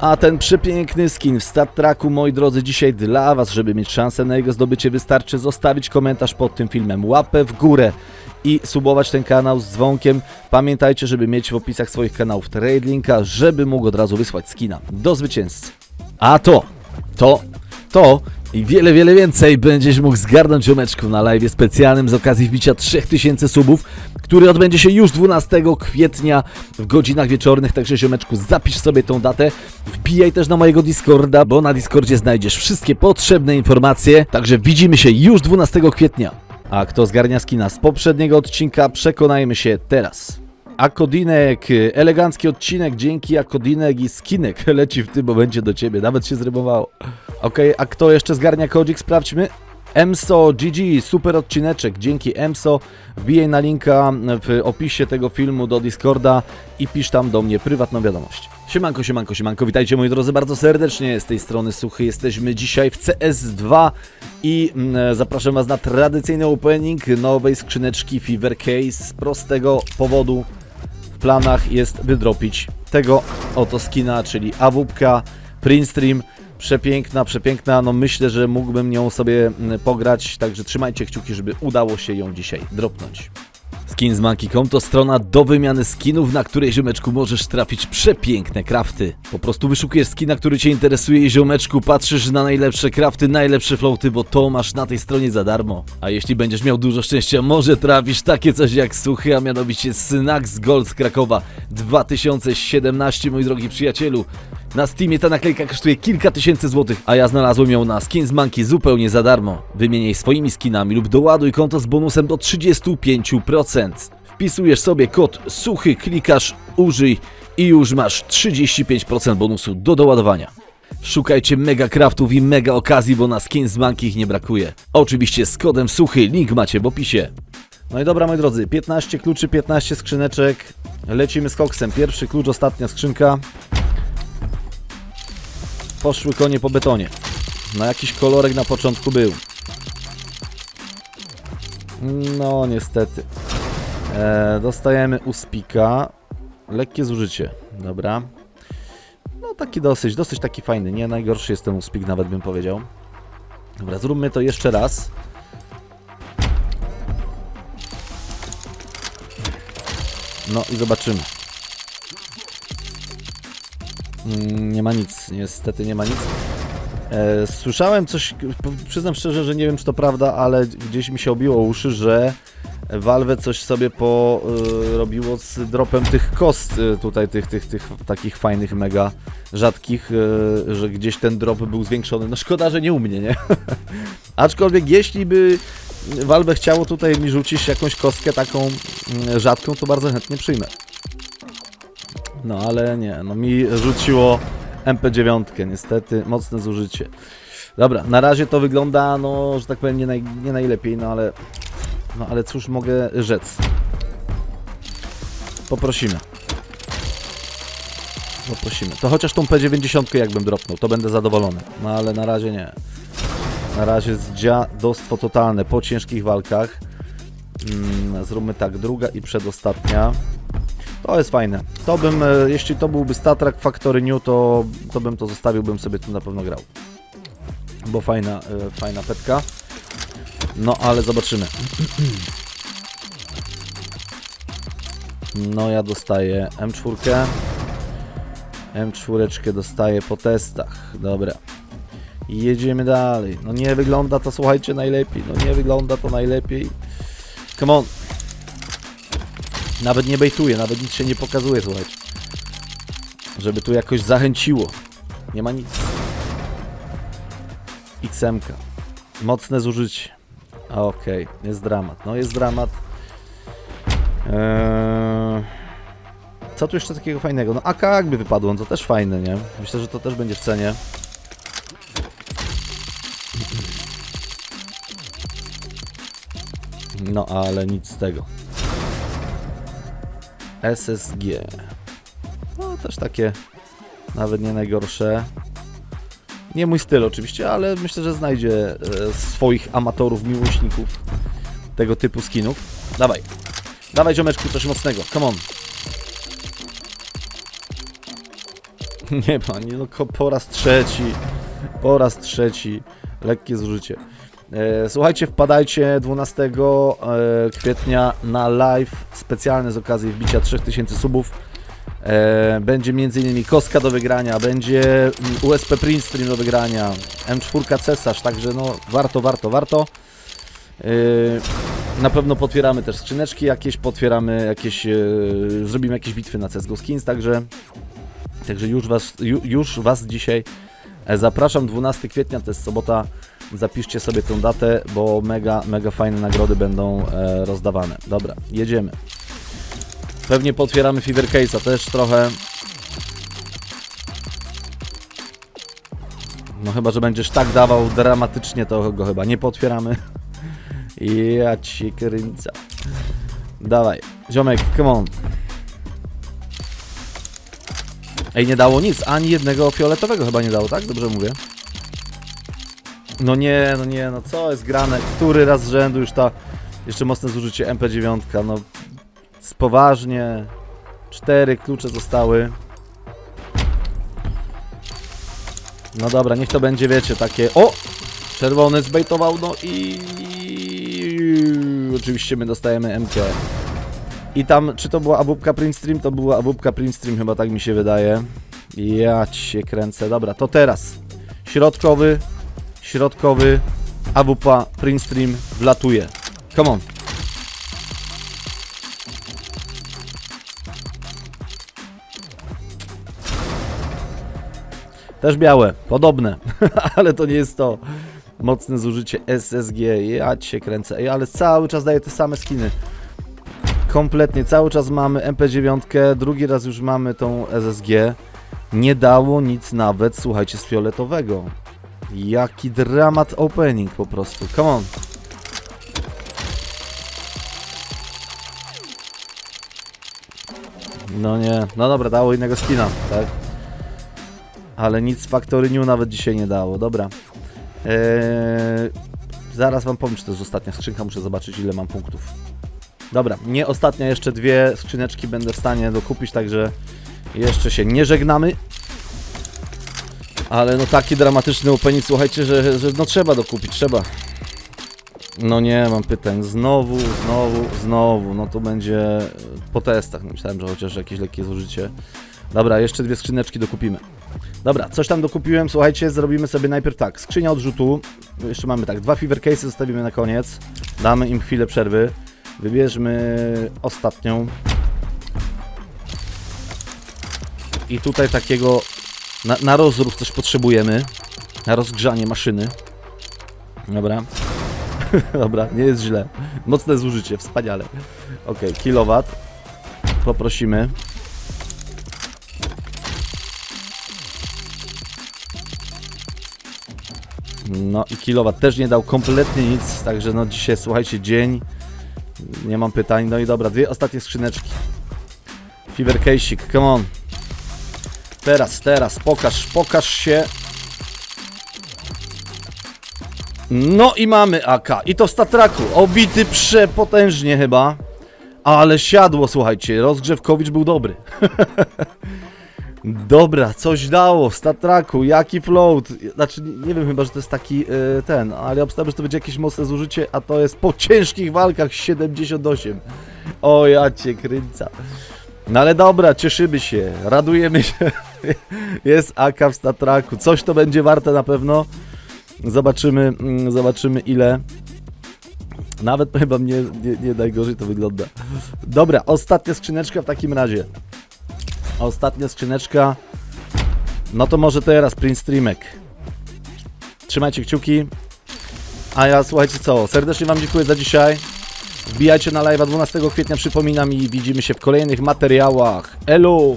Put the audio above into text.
A ten przepiękny skin w Tracku, moi drodzy, dzisiaj dla Was, żeby mieć szansę na jego zdobycie, wystarczy zostawić komentarz pod tym filmem, łapę w górę i subować ten kanał z dzwonkiem. Pamiętajcie, żeby mieć w opisach swoich kanałów trade linka, żeby mógł od razu wysłać skina do zwycięzcy. A to, to, to i wiele, wiele więcej będziesz mógł zgarnąć ziomeczku na live specjalnym z okazji wbicia 3000 subów, który odbędzie się już 12 kwietnia w godzinach wieczornych, także ziomeczku zapisz sobie tą datę, wbijaj też na mojego Discorda, bo na Discordzie znajdziesz wszystkie potrzebne informacje, także widzimy się już 12 kwietnia. A kto zgarnia skina z poprzedniego odcinka, przekonajmy się teraz. Akodinek, elegancki odcinek, dzięki Akodinek i skinek leci w tym momencie do ciebie, nawet się zrymowało. Okej, a kto jeszcze zgarnia kodzik, sprawdźmy. EMSO, GG, super odcineczek, dzięki EMSO. Wbijaj na linka w opisie tego filmu do Discorda i pisz tam do mnie prywatną wiadomość. Siemanko, siemanko, siemanko, witajcie moi drodzy bardzo serdecznie z tej strony Suchy. Jesteśmy dzisiaj w CS2 i mm, zapraszam Was na tradycyjny opening nowej skrzyneczki Fever Case z prostego powodu planach jest wydropić tego oto skina, czyli AWP, Print Stream. Przepiękna, przepiękna, no myślę, że mógłbym nią sobie mm, pograć, także trzymajcie kciuki, żeby udało się ją dzisiaj dropnąć. Skin z Monkey.com to strona do wymiany skinów, na której ziomeczku możesz trafić przepiękne krafty. Po prostu wyszukujesz skina, który Cię interesuje i ziomeczku patrzysz na najlepsze krafty, najlepsze floaty, bo to masz na tej stronie za darmo. A jeśli będziesz miał dużo szczęścia, może trafisz takie coś jak suchy, a mianowicie Synax Gold z Krakowa 2017, mój drogi przyjacielu. Na Steamie ta naklejka kosztuje kilka tysięcy złotych, a ja znalazłem ją na Skins Monkey zupełnie za darmo. Wymieniaj swoimi skinami lub doładuj konto z bonusem do 35%. Wpisujesz sobie kod suchy, klikasz użyj i już masz 35% bonusu do doładowania. Szukajcie mega craftów i mega okazji, bo na Skins Monkey ich nie brakuje. Oczywiście z kodem suchy, link macie w opisie. No i dobra moi drodzy, 15 kluczy, 15 skrzyneczek. Lecimy z koksem. Pierwszy klucz, ostatnia skrzynka. Poszły konie po betonie. No jakiś kolorek na początku był. No niestety. E, dostajemy uspika. Lekkie zużycie. Dobra. No taki dosyć, dosyć taki fajny. Nie najgorszy jest ten uspik, nawet bym powiedział. Dobra, zróbmy to jeszcze raz. No i zobaczymy. Mm, Nie ma nic, niestety nie ma nic. E, słyszałem coś, przyznam szczerze, że nie wiem czy to prawda, ale gdzieś mi się obiło uszy, że Valve coś sobie porobiło z dropem tych kost e, tutaj, tych, tych, tych takich fajnych, mega rzadkich, e, że gdzieś ten drop był zwiększony. No szkoda, że nie u mnie, nie? Aczkolwiek jeśli by Valve chciało tutaj mi rzucić jakąś kostkę taką mm, rzadką, to bardzo chętnie przyjmę. No ale nie, no mi rzuciło MP9 niestety, mocne zużycie. Dobra, na razie to wygląda, no, że tak powiem, nie, naj, nie najlepiej, no ale, no ale cóż mogę rzec. Poprosimy. Poprosimy. To chociaż tą P90 jakbym dropnął, to będę zadowolony. No ale na razie nie. Na razie jest dziadostwo totalne po ciężkich walkach. Mm, zróbmy tak, druga i przedostatnia. To jest fajne. To bym, e, jeśli to byłby Statrak Factory New, to, to bym to zostawił, bym sobie tu na pewno grał. Bo fajna, e, fajna petka. No, ale zobaczymy. No, ja dostaję M4. M4 dostaję po testach. Dobra. Jedziemy dalej. No nie wygląda to, słuchajcie, najlepiej. No nie wygląda to najlepiej. Come on. Nawet nie bejtuje, nawet nic się nie pokazuje, słuchajcie. Żeby tu jakoś zachęciło. Nie ma nic. XM. -ka. Mocne zużycie. Okej, jest dramat. No jest dramat. Eee... Co tu jeszcze takiego fajnego? No AK jakby wypadło, no to też fajne, nie? Myślę, że to też będzie w cenie. No ale nic z tego. SSG. No też takie nawet nie najgorsze. Nie mój styl oczywiście, ale myślę, że znajdzie e, swoich amatorów, miłośników tego typu skinów. Dawaj. Dawaj ziomeczku coś mocnego. Come on. Nie ma, nie no, po raz trzeci, po raz trzeci, lekkie zużycie. E, słuchajcie, wpadajcie 12 e, kwietnia na live specjalny z okazji wbicia 3000 subów. E, będzie m.in. Koska do wygrania, będzie USP Print do wygrania, M4 Cesarz, także no warto, warto, warto. Na pewno potwieramy też skrzyneczki jakieś, potwieramy jakieś, zrobimy jakieś bitwy na CSGO Skins, także Także już was, ju, już was dzisiaj zapraszam. 12 kwietnia to jest sobota. Zapiszcie sobie tę datę, bo mega, mega fajne nagrody będą e, rozdawane. Dobra, jedziemy. Pewnie potwieramy Fever Case'a też trochę. No chyba, że będziesz tak dawał dramatycznie, to go chyba nie potwieramy. Ja ci kręcę. Dawaj, ziomek, come on. Ej, nie dało nic, ani jednego fioletowego chyba nie dało, tak? Dobrze mówię? No nie, no nie, no co jest grane? Który raz z rzędu już ta... Jeszcze mocne zużycie MP9, no... Poważnie... Cztery klucze zostały. No dobra, niech to będzie, wiecie, takie... O! Czerwony zbejtował, no i... Oczywiście my dostajemy MK. I tam, czy to była abubka print stream? To była abubka print stream, chyba tak mi się wydaje. Ja ci się kręcę. Dobra, to teraz. Środkowy, środkowy, awupa print stream wlatuje. Come on. Też białe, podobne, ale to nie jest to. Mocne zużycie SSG, ja się kręcę. Ej, ale cały czas daje te same skiny. Kompletnie, cały czas mamy MP9, drugi raz już mamy tą SSG. Nie dało nic nawet, słuchajcie, z fioletowego. Jaki dramat opening po prostu. Come on. No nie, no dobra, dało innego skina, tak? Ale nic z Factory New nawet dzisiaj nie dało, dobra. Eee, zaraz wam powiem, czy to jest ostatnia skrzynka, muszę zobaczyć ile mam punktów. Dobra, nie ostatnia, jeszcze dwie skrzyneczki będę w stanie dokupić, także jeszcze się nie żegnamy. Ale no taki dramatyczny opening, słuchajcie, że, że no trzeba dokupić, trzeba. No nie, mam pytań. Znowu, znowu, znowu. No to będzie e, po testach. No Myślałem, że chociaż jakieś lekkie zużycie. Dobra, jeszcze dwie skrzyneczki dokupimy. Dobra, coś tam dokupiłem. Słuchajcie, zrobimy sobie najpierw tak. Skrzynia odrzutu. Jeszcze mamy tak, dwa fever cases zostawimy na koniec. Damy im chwilę przerwy. Wybierzmy ostatnią. I tutaj takiego na, na rozruch coś potrzebujemy. Na rozgrzanie maszyny. Dobra. Dobra, nie jest źle. Mocne zużycie, wspaniale. Ok, kilowat. Poprosimy. No i kilowat też nie dał kompletnie nic, także no dzisiaj słuchajcie dzień. Nie mam pytań. No i dobra, dwie ostatnie skrzyneczki. Fever case'ik, come on. Teraz, teraz, pokaż, pokaż się. No i mamy AK. I to w statraku. Obity przepotężnie chyba. Ale siadło, słuchajcie. Rozgrzewkowicz był dobry. Dobra, coś dało w statraku. Jaki float. Znaczy, nie wiem chyba, że to jest taki e, ten, ale obstawiam, że to będzie jakieś mocne zużycie, a to jest po ciężkich walkach 78. O, ja cię kręca. No ale dobra, cieszymy się, radujemy się. Jest AK w statraku. Coś to będzie warte na pewno. Zobaczymy, mm, zobaczymy ile. Nawet chyba mnie nie, nie najgorzej to wygląda. Dobra, ostatnia skrzyneczka w takim razie. Ostatnia skrzyneczka. No to może teraz Prince Streamek. Trzymajcie kciuki. A ja słuchajcie co, serdecznie Wam dziękuję za dzisiaj. Wbijajcie na live'a 12 kwietnia, przypominam i widzimy się w kolejnych materiałach. Elu!